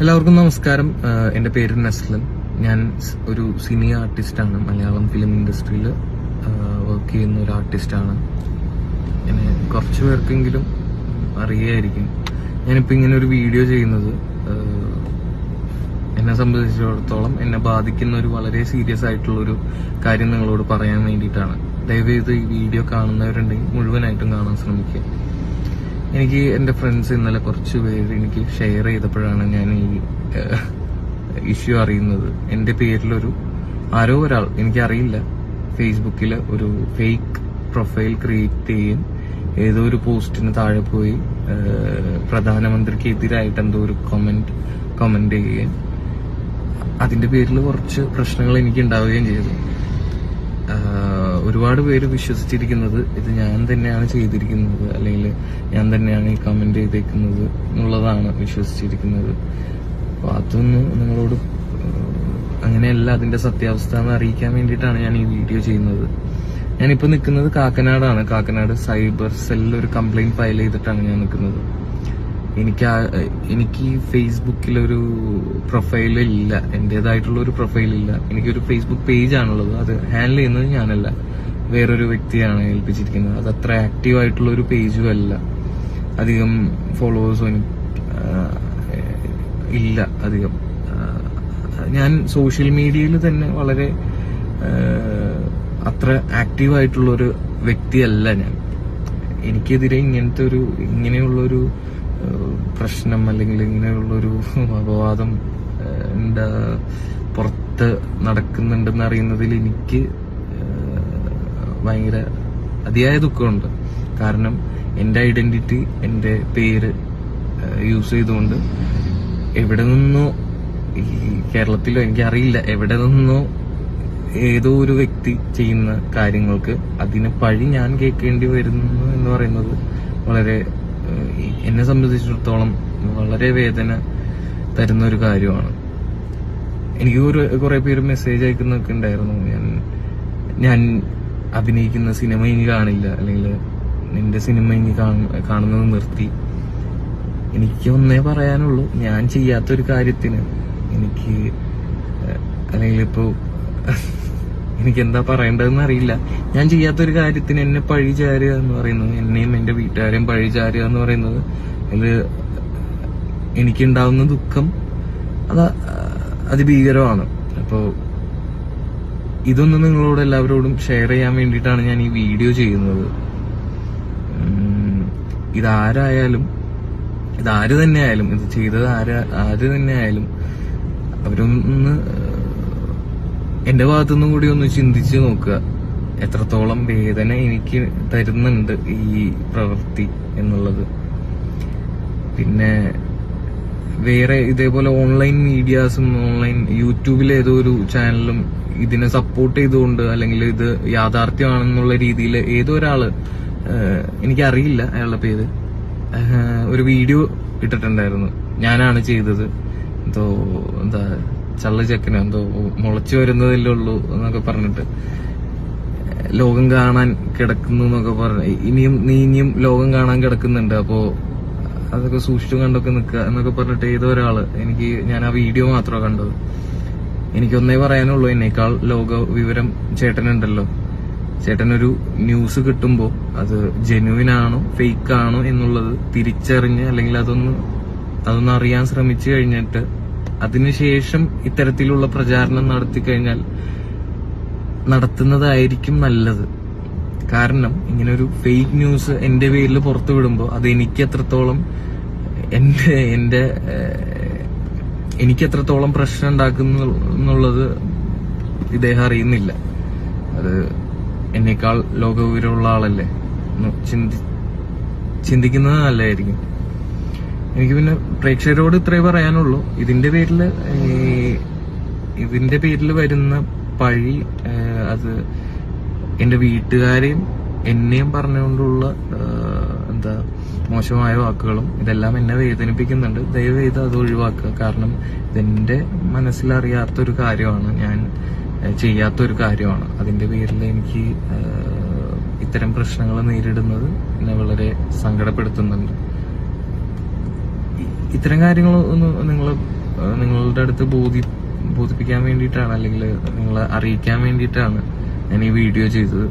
എല്ലാവർക്കും നമസ്കാരം. എന്റെ പേര് നസ്ലൻ. ഞാൻ ഒരു ഒരു സിനിമ ആർട്ടിസ്റ്റാണ്. മലയാളം ഫിലിം ഇൻഡസ്ട്രിയിൽ വർക്ക് ചെയ്യുന്ന ഒരു ആർട്ടിസ്റ്റാണ്. എന്നെ കുറച്ച് പേർക്കെങ്കിലും അറിയായിരിക്കും. ഞാനിപ്പോൾ ഇങ്ങനെ ഒരു വീഡിയോ ചെയ്യുന്നത് എന്നെ സംബന്ധിച്ചിടത്തോളം എന്നെ ബാധിക്കുന്ന ഒരു വളരെ സീരിയസ് ആയിട്ടുള്ള ഒരു കാര്യം നിങ്ങളോട് പറയാൻ വേണ്ടിയിട്ടാണ്. ദയവ് ഈ വീഡിയോ കാണുന്നവരുണ്ടെങ്കിൽ മുഴുവനായിട്ടും കാണാൻ ശ്രമിക്കുക. എനിക്ക് എന്റെ ഫ്രണ്ട്സ് ഇന്നലെ കുറച്ച് പേര് എനിക്ക് ഷെയർ ചെയ്തപ്പോഴാണ് ഞാൻ ഈ ഇഷ്യൂ അറിയുന്നത്. എന്റെ പേരിലൊരു ആരോ ഒരാൾ എനിക്കറിയില്ല ഫേസ്ബുക്കിൽ ഒരു ഫേക്ക് പ്രൊഫൈൽ ക്രിയേറ്റ് ചെയ്യും. ഏതോ ഒരു പോസ്റ്റിന് താഴെ പോയി പ്രധാനമന്ത്രിക്ക് എതിരായിട്ട് എന്തോ ഒരു കമന്റ് കമന്റ് ചെയ്യുകയും അതിന്റെ പേരിൽ കുറച്ച് പ്രശ്നങ്ങൾ എനിക്ക് ഉണ്ടാവുകയും ചെയ്തു ഒരുപാട് പേര് വിശ്വസിച്ചിരിക്കുന്നത് ഇത് ഞാൻ തന്നെയാണ് ചെയ്തിരിക്കുന്നത് അല്ലെങ്കിൽ ഞാൻ തന്നെയാണ് ഈ കമന്റ് ചെയ്തേക്കുന്നത് എന്നുള്ളതാണ് വിശ്വസിച്ചിരിക്കുന്നത്. അപ്പൊ അതൊന്ന് നിങ്ങളോട് അങ്ങനെയല്ല അതിന്റെ സത്യാവസ്ഥ എന്ന് അറിയിക്കാൻ വേണ്ടിയിട്ടാണ് ഞാൻ ഈ വീഡിയോ ചെയ്യുന്നത്. ഞാനിപ്പോ നിൽക്കുന്നത് കാക്കനാടാണ്. കാക്കനാട് സൈബർ സെല്ലിൽ ഒരു കംപ്ലൈന്റ് ഫയൽ ചെയ്തിട്ടാണ് ഞാൻ നിൽക്കുന്നത്. എനിക്ക് എനിക്ക് ഫേസ്ബുക്കിലൊരു പ്രൊഫൈൽ ഇല്ല. എന്റേതായിട്ടുള്ള ഒരു പ്രൊഫൈൽ ഇല്ല. എനിക്കൊരു ഫേസ്ബുക്ക് പേജ് ആണുള്ളത്. അത് ഹാൻഡിൽ ചെയ്യുന്നത് ഞാനല്ല. വേറൊരു വ്യക്തിയാണ് ഏൽപ്പിച്ചിരിക്കുന്നത്. അത് അത്ര ആക്റ്റീവ് ആയിട്ടുള്ള ഒരു പേജും അല്ല. അധികം ഫോളോവേഴ്സും ഇല്ല അധികം. ഞാൻ സോഷ്യൽ മീഡിയയിൽ തന്നെ വളരെ അത്ര ആക്റ്റീവ് ആയിട്ടുള്ള ഒരു വ്യക്തിയല്ല ഞാൻ. എനിക്കെതിരെ ഇങ്ങനത്തെ ഒരു ഇങ്ങനെയുള്ളൊരു പ്രശ്നം അല്ലെങ്കിൽ ഇങ്ങനെയുള്ളൊരു അപവാദം എന്താ പുറത്ത് നടക്കുന്നുണ്ടെന്ന് അറിയുന്നതിൽ എനിക്ക് ഭയങ്കര അതിയായ ദുഃഖമുണ്ട്. കാരണം എന്റെ ഐഡന്റിറ്റി എന്റെ പേര് യൂസ് ചെയ്തുകൊണ്ട് എവിടെ നിന്നോ ഈ കേരളത്തിലോ എനിക്കറിയില്ല എവിടെ നിന്നോ ഏതോ ഒരു വ്യക്തി ചെയ്യുന്ന കാര്യങ്ങൾക്ക് അതിന് പഴി ഞാൻ കേൾക്കേണ്ടി വരുന്നു എന്ന് പറയുന്നത് വളരെ എന്നെ സംബന്ധിച്ചിടത്തോളം വളരെ വേദന തരുന്ന ഒരു കാര്യമാണ്. എനിക്ക് ഒരു കുറെ പേര് മെസ്സേജ് അയക്കുന്നൊക്കെ ഉണ്ടായിരുന്നു. ഞാൻ ഞാൻ അഭിനയിക്കുന്ന സിനിമ ഇനി കാണില്ല. അല്ലെങ്കിൽ നിന്റെ സിനിമ ഇനി കാണ- കാണുന്നത് നിർത്തി. എനിക്ക് ഒന്നേ പറയാനുള്ളൂ. ഞാൻ ചെയ്യാത്തൊരു കാര്യത്തിന് എനിക്ക് അല്ലെങ്കിൽ ഇപ്പോ എനിക്ക് എന്താ പറയേണ്ടതെന്ന് അറിയില്ല. ഞാൻ ചെയ്യാത്തൊരു കാര്യത്തിന് എന്നെ പഴി ചാരുക എന്ന് പറയുന്നത് എന്നെയും എന്റെ വീട്ടുകാരെയും പഴി ചാരുക എന്ന് പറയുന്നത്. ഇത് എനിക്കുണ്ടാവുന്ന ദുഃഖം അത് അതിഭീകരമാണ്. അപ്പോ ഇതൊന്ന് നിങ്ങളോട് എല്ലാവരോടും ഷെയർ ചെയ്യാൻ വേണ്ടിയിട്ടാണ് ഞാൻ ഈ വീഡിയോ ചെയ്യുന്നത്. ഇതാരായാലും ഇതാര് തന്നെ ആയാലും ഇത് ചെയ്തത് ആര് ആര് തന്നെ ആയാലും അവരൊന്ന് എന്റെ ഭാഗത്തുനിന്നും കൂടി ഒന്ന് ചിന്തിച്ച് നോക്കുക. എത്രത്തോളം വേദന എനിക്ക് തരുന്നുണ്ട് ഈ പ്രവൃത്തി എന്നുള്ളത്. പിന്നെ വേറെ ഇതേപോലെ ഓൺലൈൻ മീഡിയാസും ഓൺലൈൻ യൂട്യൂബിലെ ഏതോ ഒരു ചാനലും ഇതിനെ സപ്പോർട്ട് ചെയ്തുകൊണ്ട് അല്ലെങ്കിൽ ഇത് യാഥാർത്ഥ്യമാണെന്നുള്ള രീതിയിൽ ഏതോ ഒരാൾ എനിക്കറിയില്ല അയാളുടെ പേര്. ഒരു വീഡിയോ ഇട്ടിട്ടുണ്ടായിരുന്നു. ഞാനാണ് ചെയ്തത്. എന്തോ എന്താ ചള്ള ചെക്കന് എന്തോ മുളച്ചു വരുന്നതല്ലേ ഉള്ളൂ എന്നൊക്കെ പറഞ്ഞിട്ട് ലോകം കാണാൻ കിടക്കുന്നു എന്നൊക്കെ പറഞ്ഞ. ഇനിയും നീ ഇനിയും ലോകം കാണാൻ കിടക്കുന്നുണ്ട്. അപ്പോ അതൊക്കെ സൂക്ഷിച്ചു കണ്ടൊക്കെ നിൽക്കുക എന്നൊക്കെ പറഞ്ഞിട്ട് ഏതോ ഒരാൾ എനിക്ക് ഞാൻ ആ വീഡിയോ മാത്രമാണ് കണ്ടത്. എനിക്കൊന്നേ പറയാനുള്ളൂ എന്നേക്കാൾ ലോക വിവരം ചേട്ടനുണ്ടല്ലോ. ചേട്ടനൊരു ന്യൂസ് കിട്ടുമ്പോൾ അത് ജെനുവിൻ ആണോ ഫേക്ക് ആണോ എന്നുള്ളത് തിരിച്ചറിഞ്ഞ് അല്ലെങ്കിൽ അതൊന്ന് അതൊന്ന് അറിയാൻ ശ്രമിച്ചു കഴിഞ്ഞിട്ട് അതിനുശേഷം ഇത്തരത്തിലുള്ള പ്രചാരണം നടത്തി കഴിഞ്ഞാൽ നടത്തുന്നതായിരിക്കും നല്ലത്. കാരണം ഇങ്ങനെ ഒരു ഫേക്ക് ന്യൂസ് എന്റെ പേരിൽ പുറത്തു വിടുമ്പോൾ അത് എനിക്ക് എത്രത്തോളം എന്റെ എന്റെ എനിക്ക് എത്രത്തോളം പ്രശ്നം ഉണ്ടാക്കുന്നു എന്നുള്ളത് ഇദ്ദേഹം അറിയുന്നില്ല. അത് എന്നേക്കാൾ ലോകവിവരമുള്ള ആളല്ലേ? ചിന്തി ചിന്തിക്കുന്നത് നല്ലതായിരിക്കും. എനിക്ക് പിന്നെ പ്രേക്ഷകരോട് ഇത്രേ പറയാനുള്ളൂ. ഇതിന്റെ പേരിൽ ഇതിന്റെ പേരിൽ വരുന്ന പഴി അത് എന്റെ വീട്ടുകാരെയും എന്നെയും പറഞ്ഞുകൊണ്ടുള്ള എന്താ മോശമായ വാക്കുകളും ഇതെല്ലാം എന്നെ വേദനിപ്പിക്കുന്നുണ്ട്. ദയവേത് അത് ഒഴിവാക്കുക. കാരണം ഇതെന്റെ മനസ്സിലറിയാത്തൊരു കാര്യമാണ്. ഞാൻ ചെയ്യാത്തൊരു കാര്യമാണ്. അതിന്റെ പേരിൽ എനിക്ക് ഇത്തരം പ്രശ്നങ്ങൾ നേരിടുന്നത് എന്നെ വളരെ സങ്കടപ്പെടുത്തുന്നുണ്ട്. ഇത്തരം കാര്യങ്ങൾ ഒന്ന് നിങ്ങൾ നിങ്ങളുടെ അടുത്ത് ബോധി ബോധിപ്പിക്കാൻ വേണ്ടിയിട്ടാണ് അല്ലെങ്കിൽ നിങ്ങളെ അറിയിക്കാൻ വേണ്ടിയിട്ടാണ് ഞാൻ ഈ വീഡിയോ ചെയ്തത്.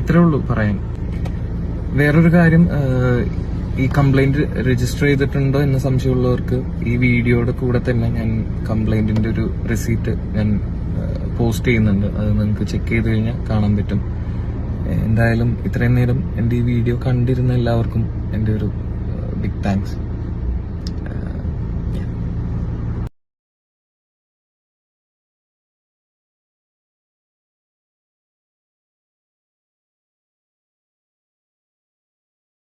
ഇത്രേ ഉള്ളൂ പറയാൻ. വേറൊരു കാര്യം ഈ കംപ്ലൈന്റ് രജിസ്റ്റർ ചെയ്തിട്ടുണ്ടോ എന്ന് സംശയമുള്ളവർക്ക് ഈ വീഡിയോയുടെ കൂടെ തന്നെ ഞാൻ കംപ്ലൈന്റിന്റെ ഒരു റെസീപ്റ്റ് ഞാൻ പോസ്റ്റ് ചെയ്യുന്നുണ്ട്. അത് നിങ്ങൾക്ക് ചെക്ക് ചെയ്ത് കഴിഞ്ഞാൽ കാണാൻ പറ്റും. എന്തായാലും ഇത്രയും നേരം എന്റെ ഈ വീഡിയോ കണ്ടിരുന്ന എല്ലാവർക്കും എന്റെ ഒരു ബിഗ് താങ്ക്സ്